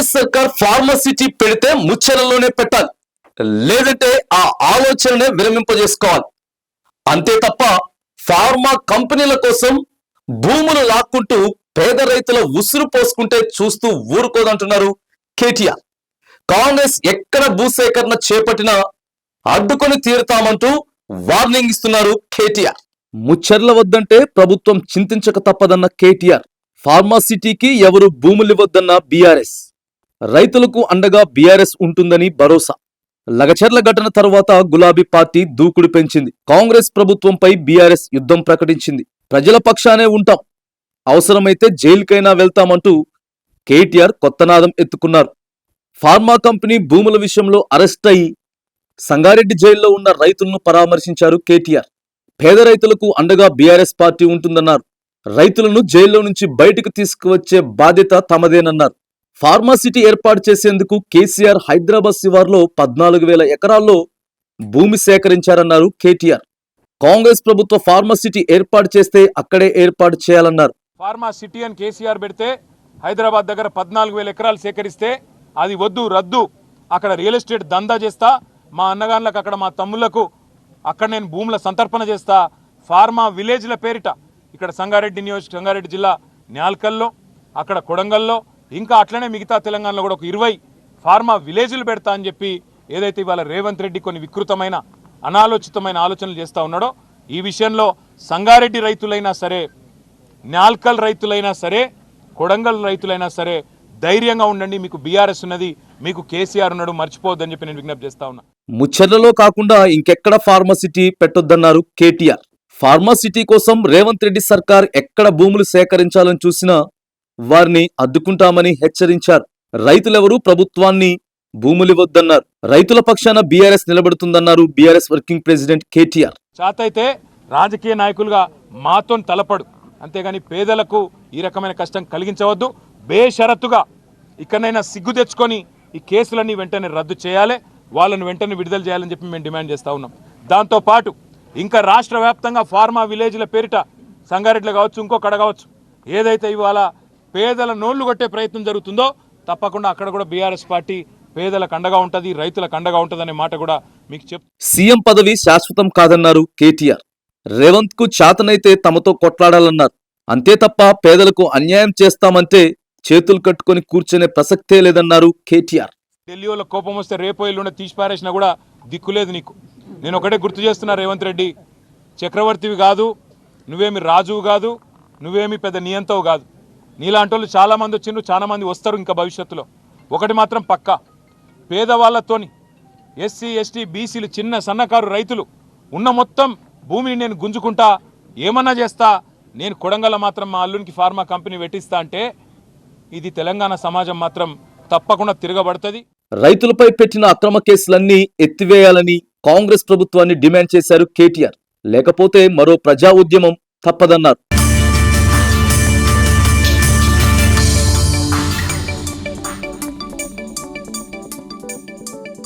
కాంగ్రెస్ సర్కార్ ఫార్మసిటీ పెడితే ముచ్చలలోనే పెట్టాలి. లేదంటే ఆ ఆలోచననే విరమింపజేసుకోవాలి. అంతే తప్ప ఫార్మా కంపెనీల కోసం భూములు లాక్కుంటూ పేద రైతుల ఉసురు పోసుకుంటే చూస్తూ ఊరుకోదంటున్నారు కేటీఆర్. కాంగ్రెస్ ఎక్కడ భూసేకరణ చేపట్టినా అడ్డుకొని తీరుతామంటూ వార్నింగ్ ఇస్తున్నారు కేటీఆర్. ముచ్చర్ల వద్దంటే ప్రభుత్వం చింతించక తప్పదన్న కేటీఆర్. ఫార్మాసిటీకి ఎవరు భూములివ్వద్దన్న బీఆర్ఎస్. రైతులకు అండగా బీఆర్ఎస్ ఉంటుందని భరోసా. లగచర్ల ఘటన తర్వాత గులాబీ పార్టీ దూకుడు పెంచింది. కాంగ్రెస్ ప్రభుత్వంపై బీఆర్ఎస్ యుద్ధం ప్రకటించింది. ప్రజల పక్షానే ఉంటాం. అవసరమైతే జైలుకైనా వెళ్తామంటూ కేటీఆర్ కొత్త నాదం ఎత్తుకున్నారు. ఫార్మా కంపెనీ భూముల విషయంలో అరెస్ట్ అయి సంగారెడ్డి జైల్లో ఉన్న రైతులను పరామర్శించారు కేటీఆర్. పేద రైతులకు అండగా బీఆర్ఎస్ పార్టీ ఉంటుందన్నారు. రైతులను జైల్లో నుంచి బయటకు తీసుకువచ్చే బాధ్యత తమదేనన్నారు. ఫార్మాసిటీ ఏర్పాటు చేసేందుకు కేసీఆర్ హైదరాబాద్ శివార్లో పద్నాలుగు వేల ఎకరాల్లో భూమి సేకరించారన్నారు కేటీఆర్. కాంగ్రెస్ ప్రభుత్వ ఫార్మాసిటీ ఏర్పాటు చేస్తే అక్కడే ఏర్పాటు చేయాలన్నారు. ఫార్మా సిటీ అని కేసీఆర్ పెడితే హైదరాబాద్ దగ్గర పద్నాలుగు వేల ఎకరాలు సేకరిస్తే అది వద్దు రద్దు. అక్కడ రియల్ ఎస్టేట్ దందా చేస్తా మా అన్నగాళ్ళకు అక్కడ మా తమ్ముళ్ళకు అక్కడ నేను భూముల సంతర్పణ చేస్తా. ఫార్మా విలేజ్ల పేరిట ఇక్కడ సంగారెడ్డి నియోజక సంగారెడ్డి జిల్లా న్యాల్కల్లో అక్కడ కొడంగల్లో ఇంకా అట్లనే మిగతా తెలంగాణలో కూడా ఒక ఇరవై ఫార్మా విలేజ్లు పెడతా అని చెప్పి ఏదైతే ఇవాళ రేవంత్ రెడ్డి కొన్ని వికృతమైన అనాలోచితమైన ఆలోచనలు చేస్తూ ఉన్నాడో ఈ విషయంలో సంగారెడ్డి రైతులైనా సరే నాల్కల్ రైతులైనా సరే కొడంగల్ రైతులైనా సరే ధైర్యంగా ఉండండి. మీకు బీఆర్ఎస్ ఉన్నది మీకు కేసీఆర్ ఉన్నాడు మర్చిపోవద్దని చెప్పి నేను విజ్ఞప్తి చేస్తా ఉన్నా. ముచ్చర్లలో కాకుండా ఇంకెక్కడ ఫార్మాసిటీ పెట్టొద్దన్నారు కేటీఆర్. ఫార్మాసిటీ కోసం రేవంత్ రెడ్డి సర్కార్ ఎక్కడ భూములు సేకరించాలని చూసినా వారిని అడ్డుకుంటామని హెచ్చరించారు. రైతులెవరూ ప్రభుత్వాన్ని భూములు వద్దన్నారు రైతుల పక్షాన బీఆర్ఎస్ నిలబడుతుందన్నారు బీఆర్ఎస్ వర్కింగ్ ప్రెసిడెంట్ కేటీఆర్. చాతైతే రాజకీయ నాయకులుగా మాతో తలపడు. అంతేగాని పేదలకు ఈ రకమైన కష్టం కలిగించవద్దు. బేషరతుగా ఇక్కడనైనా సిగ్గు తెచ్చుకొని ఈ కేసులన్నీ వెంటనే రద్దు చేయాలి. వాళ్ళని వెంటనే విడుదల చేయాలని చెప్పి మేము డిమాండ్ చేస్తూ ఉన్నాం. దాంతోపాటు ఇంకా రాష్ట్ర వ్యాప్తంగా ఫార్మా విలేజ్ల పేరిట సంగారెడ్డిలో కావచ్చు ఇంకొకడ కావచ్చు ఏదైతే ఇవాళ పేదల నోళ్ళు కొట్టే ప్రయత్నం జరుగుతుందో తప్పకుండా అక్కడ కూడా బీఆర్ఎస్ పార్టీ పేదలకు అండగా ఉంటుంది రైతులకు అండగా ఉంటుంది అనే మాట కూడా మీకు చెప్ సీఎం పదవి శాశ్వతం కాదన్నారు కేటీఆర్. రేవంత్కు చాతనైతే తమతో కొట్లాడాలన్నారు. అంతే తప్ప పేదలకు అన్యాయం చేస్తామంటే చేతులు కట్టుకొని కూర్చునే ప్రసక్తే లేదన్నారు కేటీఆర్. ఢిల్లీ వాళ్ళ కోపం వస్తే రేపో ఎల్లుండి తీసి పారేసినా కూడా దిక్కులేదు నీకు. నేను ఒకటే గుర్తు చేస్తున్నా రేవంత్ రెడ్డి చక్రవర్తివి కాదు నువ్వేమి రాజువు కాదు నువ్వేమి పెద్ద నియంతవు కాదు. నీలాంటి వాళ్ళు చాలామంది వచ్చిండ్రు చాలామంది వస్తారు ఇంకా భవిష్యత్తులో. ఒకటి మాత్రం పక్కా. పేదవాళ్ళతోని ఎస్సీ ఎస్టీ బీసీలు చిన్న సన్నకారు రైతులు ఉన్న మొత్తం భూమిని నేను గుంజుకుంటా ఏమన్నా చేస్తా నేను కొడంగల్ మాత్రం మా అల్లునికి ఫార్మా కంపెనీ పెట్టిస్తా అంటే ఇది తెలంగాణ సమాజం మాత్రం తప్పకుండా తిరగబడుతుంది. రైతులపై పెట్టిన అక్రమ కేసులన్నీ ఎత్తివేయాలని కాంగ్రెస్ ప్రభుత్వాన్ని డిమాండ్ చేశారు కేటీఆర్. లేకపోతే మరో ప్రజా ఉద్యమం తప్పదన్నారు.